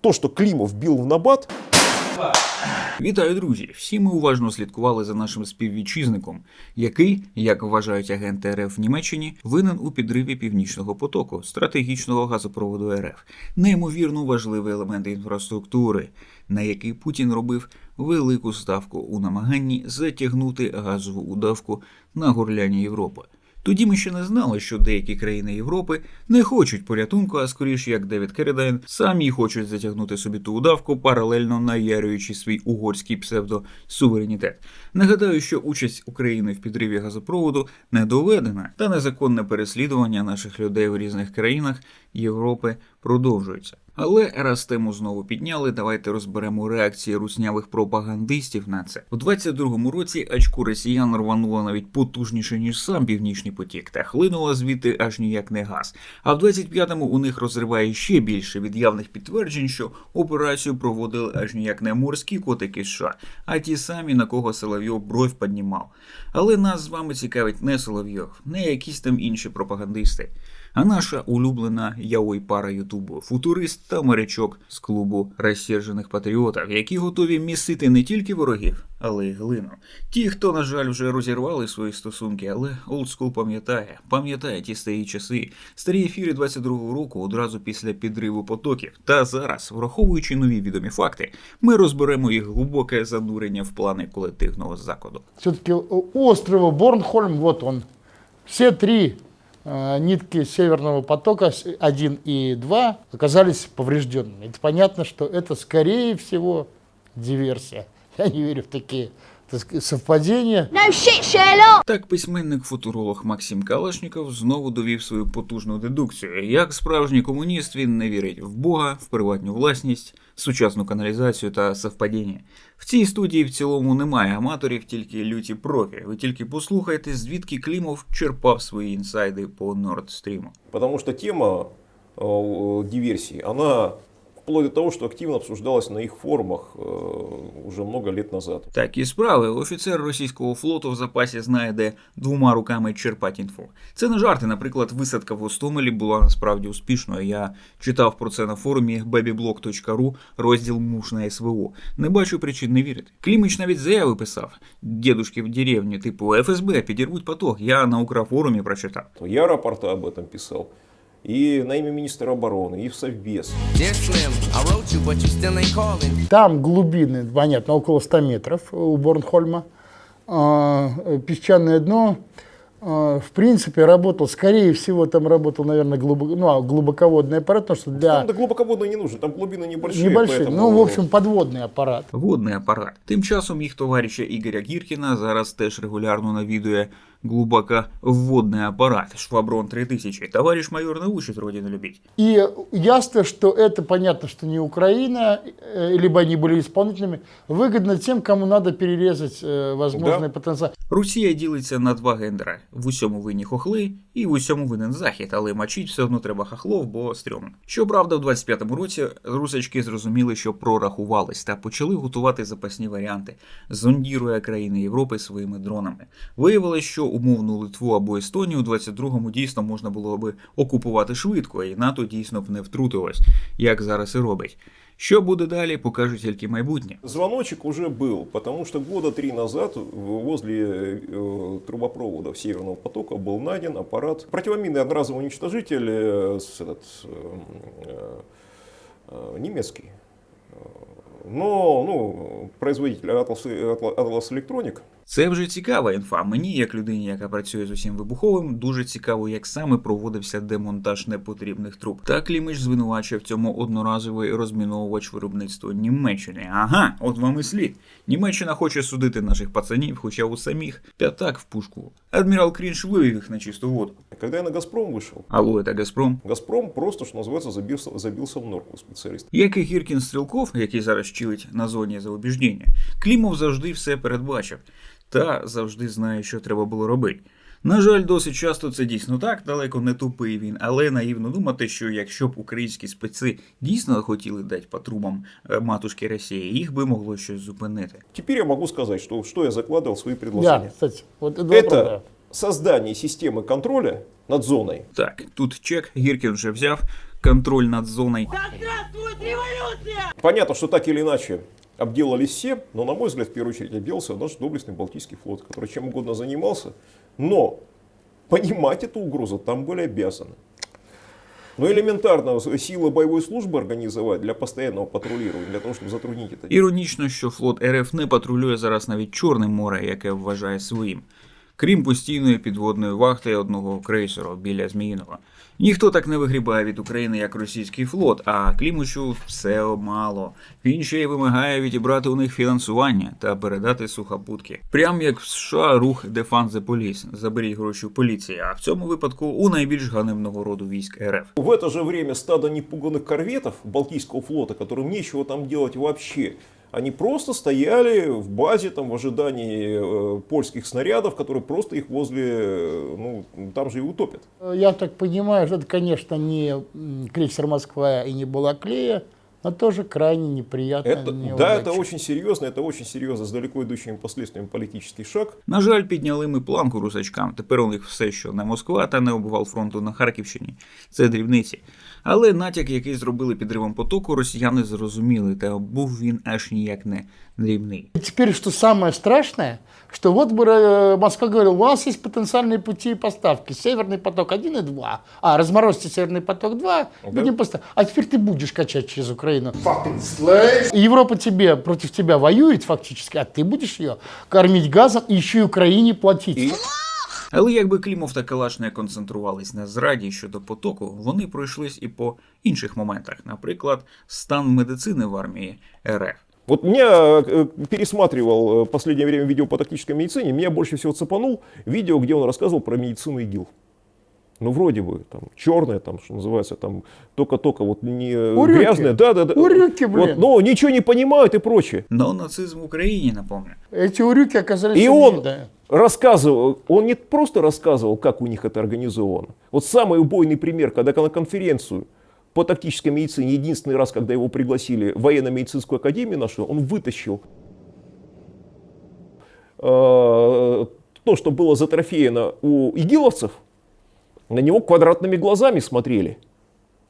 То, что Климов бил в набат, Вітаю, друзі! Всі ми уважно слідкували за нашим співвітчизником, який, як вважають агенти РФ в Німеччині, винен у підриві північного потоку, стратегічного газопроводу РФ, неймовірно важливий елемент інфраструктури, на який Путін робив велику ставку у намаганні затягнути газову удавку на горляні Європи. Тоді ми ще не знали, що деякі країни Європи не хочуть порятунку, а скоріш як Девід Кередайн, самі хочуть затягнути собі ту удавку, паралельно наярюючи свій угорський псевдосуверенітет. Нагадаю, що участь України в підриві газопроводу не доведена, та незаконне переслідування наших людей в різних країнах Європи продовжується. Але раз тему знову підняли, давайте розберемо реакції руснявих пропагандистів на це. У 22-му році очку росіян рвануло навіть потужніше, ніж сам північний потік, та хлинуло звідти аж ніяк не газ. А в 25-му у них розриває ще більше від явних підтверджень, що операцію проводили аж ніяк не морські котики США, а ті самі, на кого Соловйов бровь піднімав. Але нас з вами цікавить не Соловйов, не якісь там інші пропагандисти. А наша улюблена яой пара Ютубу, футурист та морячок з клубу розсержених патріотів, які готові місити не тільки ворогів, але й глину. Ті, хто, на жаль, вже розірвали свої стосунки, але олдскул пам'ятає, пам'ятає ті старі часи, старі ефіри 22-го року одразу після підриву потоків. Та зараз, враховуючи нові відомі факти, ми розберемо їх глибоке занурення в плани колективного закладу. Все-таки острова Борнхольм, вот он, все три нитки Северного потока, с- 1 и 2, оказались поврежденными. Это понятно, что это, скорее всего, диверсия. Я не верю в такие так сказать. No shit, Sherlock! Так письменник-футуролог Максим Калашніков знову довів свою потужну дедукцію. Як справжній комуніст він не вірить в Бога, в приватну власність, сучасну каналізацію та совпадіння. В цій студії в цілому немає аматорів, тільки люті профі. Ви тільки послухайте, звідки Клімов черпав свої інсайди по Нордстріму. потому что тема э, диверсии, она вплоть до того, что активно обсуждалась на их форумах э, уже много лет назад. Такі справи офіцер російського флоту в запасі знає, де двома руками черпати інфу. Це не жарти. Наприклад, висадка в Гостомелі була насправді успішною. Я читав про це на форумі babyblog.ru, розділ муж на СВО. Не бачу причин не вірити. Клімич навіть заяви писав дідушки в деревні, типу ФСБ, підірвуть поток. Я на Укрфорумі прочитав. Я рапорта об этом писал И на имя министра обороны, и в Совбез. Dear Slim, I wrote you, but you still ain't calling. Там глубины, понятно, около 100 метров у Борнхольма. А, э, Песчаное дно, а, в принципе, работал, скорее всего, там работал, наверное, глубоко, ну, а, глубоководный аппарат, потому что для... Там до глубоководно не нужно, там глубины небольшие. Небольшой, поэтому- ну, в общем, подводный аппарат. Водний апарат. Тим часом їх товариша Ігоря Гіркіна зараз теж регулярно навідує глибоко вводний апарат Шваброн 3000. Товариш майор научит родину любить. И ясно, что это понятно, что не Украина, э, либо они были исполнителями, выгодно тем, кому надо перерезать э, возможный Да. потенциал. Росія ділиться на два гендера: в усьому винні хохли і в усьому винен захід, але мочить все одно треба хохлов, бо стрьомно. Щоправда, в 25-му році русачки зрозуміли, що прорахувались та почали готувати запасні варіанти, зондірує країни Європи своїми дронами. Виявилось, що умовну Литву або Естонію у 22-му дійсно можна було би окупувати швидко, і НАТО дійсно б не втрутилось, як зараз і робить. Що буде далі, покажуть тільки майбутнє. Звоночек уже был, потому что года три назад в- возле э, трубопроводов Северного потока был найден аппарат, противоминный одноразовый уничтожитель э, с этот, э, э, немецкий. Э, Но ну, производитель Atlas, Atlas- Atlas Electronic це вже цікава інфа. Мені, як людині, яка працює з усім вибуховим, дуже цікаво, як саме проводився демонтаж непотрібних труб. Та Клімич звинувачує в цьому одноразовий розміновувач виробництва Німеччини. Ага, от вам і слід. Німеччина хоче судити наших пацанів, хоча у самих п'ятак в пушку. Адмірал Крінш вивів їх на чисту воду. Когда я на «Газпром» вышел, Алло, це Газпром. «Газпром» просто, что называется, забился, забился в норку специалист. Як і Гіркін Стрілков, який зараз чилить на зоні за убіждення, Клімов завжди все передбачив та завжди знає, що треба було робити. На жаль, досить часто це дійсно так, далеко не тупий він, але наївно думати, що якщо б українські спеці дійсно хотіли дати по трубам е, матушки Росії, їх би могло щось зупинити. Теперь я могу сказать, что, что я закладывал в свои Да, предложения. кстати, вот это, Это вопрос, да. создание системы контроля над зоной, Так, тут чек Гіркін вже взяв. контроль над зоною. Понятно, что так или иначе обделались все, но, на мой взгляд, в первую очередь обделался наш доблестный Балтийский флот, который чем угодно занимался, но понимать эту угрозу там были обязаны. Но элементарно силы боевой службы организовать для постоянного патрулирования, для того, чтобы затруднить это. Іронічно, що флот РФ не патрулює зараз навіть Чорне море, яке вважає своїм, крім постійної підводної вахти одного крейсеру біля Зміїного. Ніхто так не вигрібає від України, як російський флот, а Клімучу все мало. Він ще й вимагає відібрати у них фінансування та передати сухопутки. Прям як в США рух Defund the Police – заберіть гроші в поліції, а в цьому випадку у найбільш ганебного роду військ РФ. В это же время стадо непуганных корветов Балтийского флота, которым нечего там делать вообще, они просто стояли в базе там, в ожидании э, польских снарядов, которые просто их возле, э, ну, там же и утопят. Я так понимаю, что это, конечно, не м, крейсер Москва и не Балаклея, но тоже крайне неприятно. Это, да, это очень серьезно, это очень серьезно, с далеко идущими последствиями политический шаг. На жаль, підняли ми планку русачкам. Тепер у них все, що не Москва та не обвал фронту на Харківщині. Це дрібниці. Але натяк, який зробили підривом потоку, росіяни зрозуміли, та був він аж ніяк не дрібний. И теперь, что самое страшное, что вот бы, э, Москва говорила, у вас есть потенциальные пути поставки, Северный поток 1 и 2, а разморозьте Северный поток 2, будем поставить. А теперь ты будешь качать через Украину. Европа тебе, против тебя воюет фактически, а ты будешь ее кормить газом и еще и Украине платить. Але якби Клімов та Калаш не концентрувались на зраді щодо потоку, вони пройшлись і по інших моментах, наприклад, стан медицини в армії РФ. Вот меня э, пересматривал э, в последнее время видео по тактической медицине, меня больше всего цепанул видео, где он рассказывал про медицину ИГИЛ. Ну, вроде бы, там, черное, там, что называется, там, только-только вот не Урюки. грязное, да-да-да. Урюки, Вот, блин. но ничего не понимают и прочее. Но нацизм в Україні, напомню. Эти урюки оказались И он да. рассказывал, он не просто рассказывал, как у них это организовано. Вот самый убойный пример, когда на конференцию по тактической медицине, единственный раз, когда его пригласили в военно-медицинскую академию нашу, он вытащил э, то, что было затрофеено у игиловцев, на него квадратными глазами смотрели.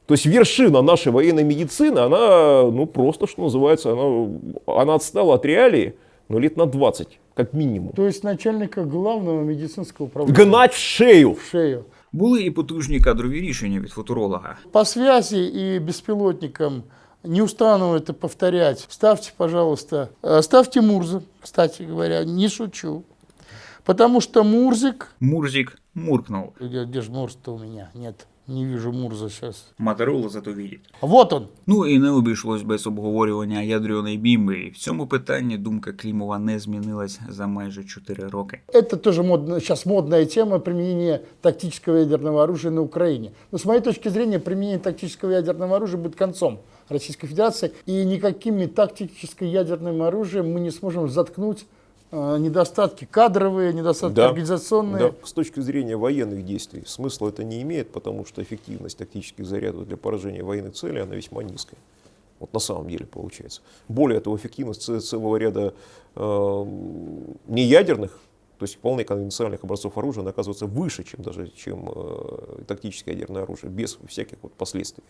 То есть вершина нашей военной медицины, она, ну, просто, что называется, она, она отстала от реалии, ну, лет на 20, как минимум. То есть начальника главного медицинского управления. Гнать в шею. в шею. Були і потужні кадрові рішення від футуролога. По связи и беспилотникам не устану это повторять. Ставьте, пожалуйста, э, ставьте Мурза, кстати говоря, не шучу. Потому что Мурзик... Мурзік муркнув. Где, где же Мурз-то у меня? Нет, не вижу Мурза сейчас. Матерула зато видить. Вот он. Ну і не обійшлось без обговорювання ядерної бімби. І в цьому питанні думка Клімова не змінилась за майже 4 роки. Это тоже модно, сейчас модная тема применения тактического ядерного оружия на Украине. Но с моей точки зрения, применение тактического ядерного оружия будет концом Российской Федерации. И никакими тактическим ядерным оружием мы не сможем заткнуть э, недостатки кадровые, недостатки Да. организационные. Да. С точки зрения военных действий смысла это не имеет, потому что эффективность тактических зарядов для поражения военных целей, она весьма низкая. Вот на самом деле получается. Более того, эффективность целого ряда э, неядерных, то есть вполне конвенциональных образцов оружия, она оказывается выше, чем даже чем э, тактическое ядерное оружие, без всяких вот последствий.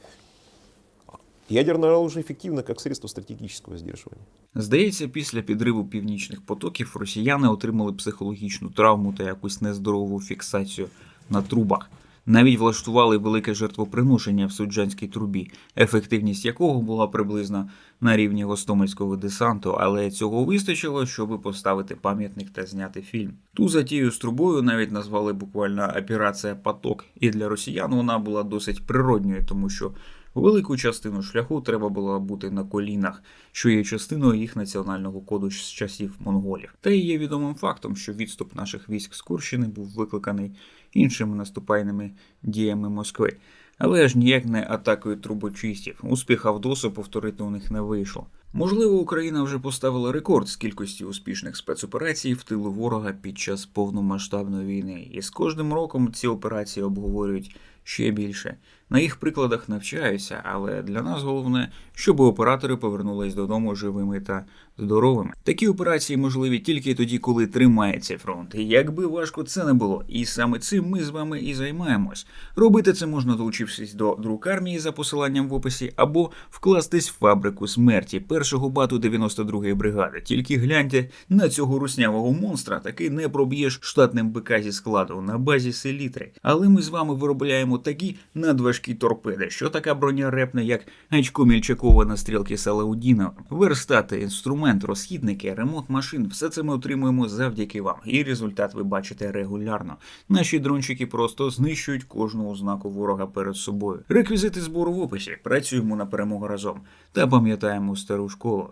Ядерное оружие эффективно как средство стратегического сдерживания. Здається, після підриву північних потоків росіяни отримали психологічну травму та якусь нездорову фіксацію на трубах. Навіть влаштували велике жертвоприношення в суджанській трубі, ефективність якого була приблизно на рівні гостомельського десанту, але цього вистачило, щоб поставити пам'ятник та зняти фільм. Ту затію з трубою навіть назвали буквально операція Поток, і для росіян вона була досить природньою, тому що велику частину шляху треба було бути на колінах, що є частиною їх національного коду з часів монголів. Та й є відомим фактом, що відступ наших військ з Курщини був викликаний іншими наступальними діями Москви. Але ж ніяк не атакою трубочистів. Успіх Авдосу повторити у них не вийшло. Можливо, Україна вже поставила рекорд з кількості успішних спецоперацій в тилу ворога під час повномасштабної війни, і з кожним роком ці операції обговорюють ще більше. На їх прикладах навчаюся, але для нас головне, щоб оператори повернулись додому живими та здоровими. Такі операції можливі тільки тоді, коли тримається фронт. І якби важко це не було, і саме цим ми з вами і займаємось. Робити це можна долучившись до друкармії за посиланням в описі, або вкластись в фабрику смерті першого бату 92-ї бригади. Тільки гляньте на цього руснявого монстра, таки не проб'єш штатним БК зі складу на базі селітри. Але ми з вами виробляємо такі надважкі торпеди, що така броня репне, як Гачко Мільчакова на стрілки Салаудіна, верстати, інструмент, розхідники, ремонт машин. Все це ми отримуємо завдяки вам. І результат ви бачите регулярно. Наші дрончики просто знищують кожну ознаку ворога перед собою. Реквізити збору в описі. Працюємо на перемогу разом та пам'ятаємо стару школу.